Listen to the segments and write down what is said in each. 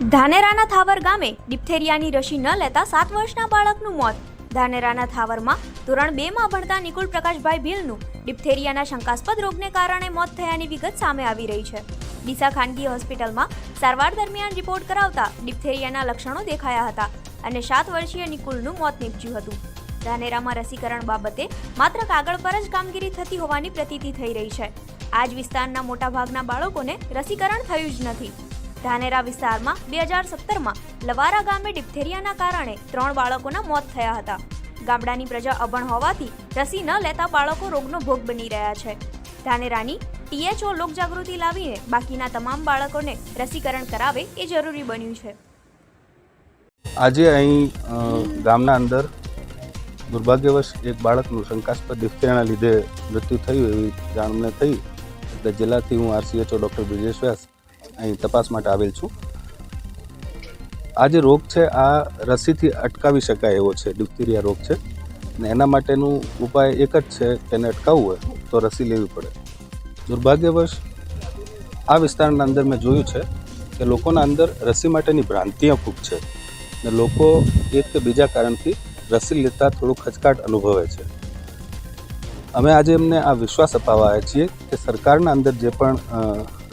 ધાનેરાના થાવર ગામે ડિપ્થેરિયાની રસી ન લેતા સાત વર્ષના બાળકનું મોત. ધાનેરાના થાવરમાં ધોરણ બેમાં ભણતા નિકુલ પ્રકાશભાઈ ભીલનું ડિપ્થેરિયાના શંકાસ્પદ રોગને કારણે મોત થયાની વિગત સામે આવી રહી છે. ડીસા ખાનગી હોસ્પિટલમાં સારવાર દરમિયાન રિપોર્ટ કરાવતા ડિપ્થેરિયાના લક્ષણો દેખાયા હતા અને સાત વર્ષીય નિકુલનું મોત નીપજ્યું હતું. ધાનેરામાં રસીકરણ બાબતે માત્ર કાગળ પર જ કામગીરી થતી હોવાની પ્રતીતિ થઈ રહી છે. આજ વિસ્તારના મોટાભાગના બાળકોને રસીકરણ થયું જ નથી. ધાનેરા વિસ્તારમાં બે હજાર સત્તરમાં લવારા ગામે ડિપ્થેરિયાના કારણે ત્રણ બાળકોના મોત થયા હતા. ગામડાની પ્રજા અભણ હોવાથી રસી ન લેતા બાળકો રોગનો ભોગ બની રહ્યા છે. ધાનેરાની ટીએચઓ લોકજાગૃતિ લાવીને બાકીના તમામ બાળકોને રસીકરણ કરાવે એ જરૂરી બન્યું છે. આજે અહીં ગામના અંદર દુર્ભાગ્યવશ એક બાળકનું શંકાસ્પદ ડિફ્થેરિયાના લીધે મૃત્યુ થયું એવી જાણ અમને થઈ. એટલે જિલ્લાથી હું આરસીએચઓ ડૉક્ટર બ્રિજેશ વ્યાસ અહીં તપાસ માટે આવેલ છું. આ જે રોગ છે, આ રસીથી અટકાવી શકાય એવો છે ડિફ્થેરિયા રોગ છે. ને એના માટેનું ઉપાય એક જ છે એને અટકાવવું હોય તો રસી લેવી પડે. દુર્ભાગ્યવશ, આ વિસ્તારના અંદર મેં જોયું છે કે લોકોના અંદર રસી માટેની ભ્રાંતિઓ ખૂબ છે. ને લોકો એક કે બીજા કારણથી રસી લેતા થોડું ખચકાટ અનુભવે છે. અમે આજે એમને આ વિશ્વાસ અપાવવા આવ્યા છીએ કે સરકારના અંદર જે પણ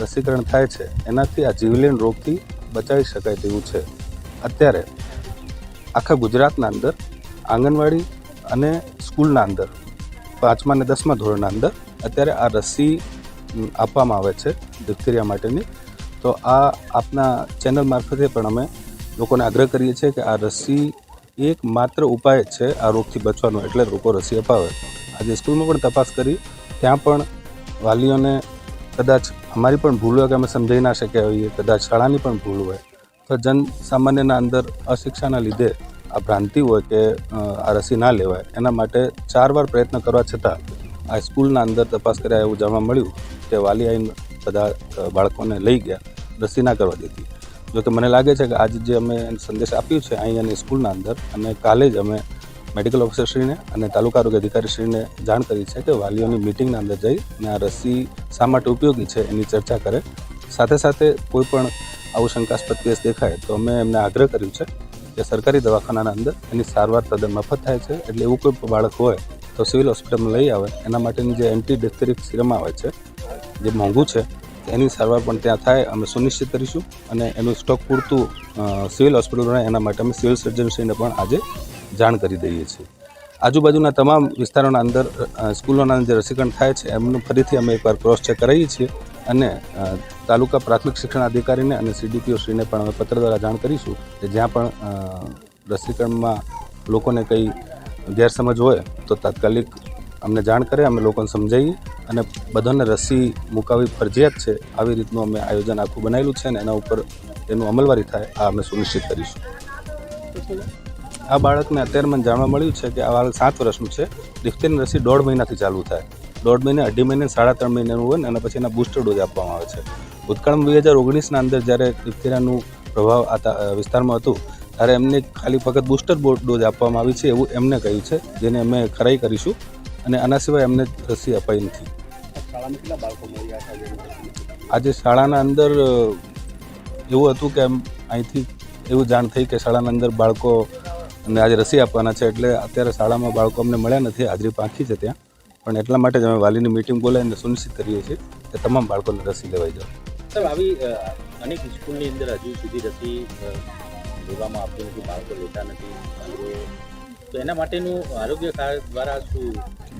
રસીકરણ થાય છે, એનાથી આ જીવલેણ રોગથી બચાવી શકાય તેવું છે. અત્યારે આખા ગુજરાતના અંદર, આંગણવાડી અને સ્કૂલના અંદર, પાંચમા અને દસમા ધોરણના અંદર, અત્યારે આ રસી આપવામાં આવે છે ડિપ્થેરિયા માટેની. તો આ આપના ચેનલ મારફતે પણ અમે લોકોને આગ્રહ કરીએ છીએ કે આ રસી એક માત્ર ઉપાય છે આ રોગથી બચવાનો, એટલે લોકો રસી અપાવે. આજે સ્કૂલમાં પણ તપાસ કરી, ત્યાં પણ વાલીઓને કદાચ અમારી પણ ભૂલ હોય કે અમે સમજાઈ ના શક્યા હોઈએ, કદાચ શાળાની પણ ભૂલ હોય, તો જન સામાન્યના અંદર અશિક્ષાના લીધે આ ભ્રાંતિ હોય કે આ રસી ના લેવાય. એના માટે ચાર વાર પ્રયત્ન કરવા છતાં આ સ્કૂલના અંદર તપાસ કર્યા એવું જાણવા મળ્યું કે વાલી આવીને બધા બાળકોને લઈ ગયા, રસી ના કરવા દીધી જોકે મને લાગે છે કે આજે જે અમે સંદેશ આપ્યું છે અહીંયાની સ્કૂલના અંદર અને કાલે જ અમે મેડિકલ ઓફિસરશ્રીને અને તાલુકા આરોગ્ય અધિકારીશ્રીને જાણ કરી છે કે વાલીઓની મિટિંગના અંદર જઈ અને આ રસી શા માટે ઉપયોગી છે એની ચર્ચા કરે. સાથે સાથે કોઈ પણ આવું શંકાસ્પદ કેસ દેખાય તો અમે એમને આગ્રહ કર્યું છે કે સરકારી દવાખાનાના અંદર એની સારવાર તદ્દન મફત થાય છે. એટલે એવું કોઈ બાળક હોય તો સિવિલ હોસ્પિટલમાં લઈ આવે. એના માટેની જે એન્ટી ડિપ્થેરિક સિરમ આવે છે, જે મોંઘું છે, એની સારવાર પણ ત્યાં થાય. અમે સુનિશ્ચિત કરીશું અને એનું સ્ટોક પૂરતું સિવિલ હોસ્પિટલ રહે એના માટે અમે સિવિલ સર્જનશ્રીને પણ આજે જાણ કરી દઈએ છીએ. આજુબાજુના તમામ વિસ્તારોના અંદર સ્કૂલોના જે રસીકરણ થાય છે, એમનું ફરીથી અમે એકવાર ક્રોસ ચેક કરાવીએ છીએ અને તાલુકા પ્રાથમિક શિક્ષણ અધિકારીને અને સીડીપીઓ શ્રીને પણ અમે પત્ર દ્વારા જાણ કરીશું કે જ્યાં પણ રસીકરણમાં લોકોને કંઈ ગેરસમજ હોય તો તાત્કાલિક અમને જાણ કરે, અમે લોકોને સમજાવીએ અને બધાને રસી મુકાવી ફરજિયાત છે. આવી રીતનું અમે આયોજન આખું બનાવેલું છે અને એના ઉપર એનું અમલવારી થાય, આ અમે સુનિશ્ચિત કરીશું. આ બાળકને અત્યારે મને જાણવા મળ્યું છે કે આ બાળક સાત વર્ષનું છે. ડિફ્થેરિયાની રસી દોઢ મહિનાથી ચાલુ થાય. દોઢ મહિને અઢી મહિને સાડા ત્રણ મહિનાનું હોય ને અને પછી એના બૂસ્ટર ડોઝ આપવામાં આવે છે. ભૂતકાળમાં બે હજાર ઓગણીસના અંદર જ્યારે ડિફ્થેરિયાનું પ્રભાવ આ વિસ્તારમાં હતું ત્યારે એમને ખાલી ફક્ત બૂસ્ટર ડોઝ આપવામાં આવી છે એવું એમને કહ્યું છે જેને અમે ખરાઈ કરીશું અને આના સિવાય એમને રસી અપાઈ નથી. આજે શાળાના અંદર એવું હતું કે એમ અહીંથી એવું જાણ થઈ કે શાળાના અંદર બાળકો અને આજે રસી આપવાના છે એટલે અત્યારે શાળામાં બાળકો અમને મળ્યા નથી હાજરી પાંખી છે ત્યાં. પણ એટલા માટે જ અમે વાલીની મિટિંગ બોલાવીને સુનિશ્ચિત કરીએ છીએ કે તમામ બાળકોને રસી લેવાઈ જાય. સર આવી અનેક સ્કૂલની અંદર હજુ સુધી રસી લેવામાં આવતી નથી બાળકો લેતા નથી તો એના માટેનું આરોગ્ય કાર્ડ દ્વારા શું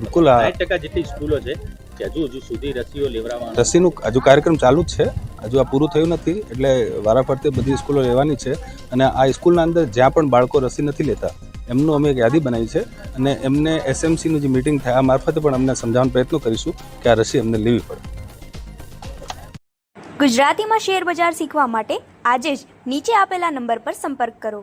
બિલકુલ સાઠ ટકા જેટલી સ્કૂલો છે કે હજુ હજુ સુધી રસીઓ લેવડાવવા રસીનું હજુ કાર્યક્રમ ચાલુ જ છે. હજુ આ પૂરું થયું નથી, એટલે વારાફરતે બધી સ્કૂલો લેવાની છે અને આ સ્કૂલના અંદર જ્યાં પણ બાળકો રસી નથી લેતા, એમનું અમે એક યાદી બનાવી છે અને એમને એસએમસીની જે મિટિંગ થાય, આ મારફતે પણ અમને સમજાવવાનો પ્રયત્ન કરીશું કે આ રસી અમને લેવી પડે. ગુજરાતીમાં શેર બજાર શીખવા માટે આજે જ નીચે આપેલા નંબર પર સંપર્ક કરો.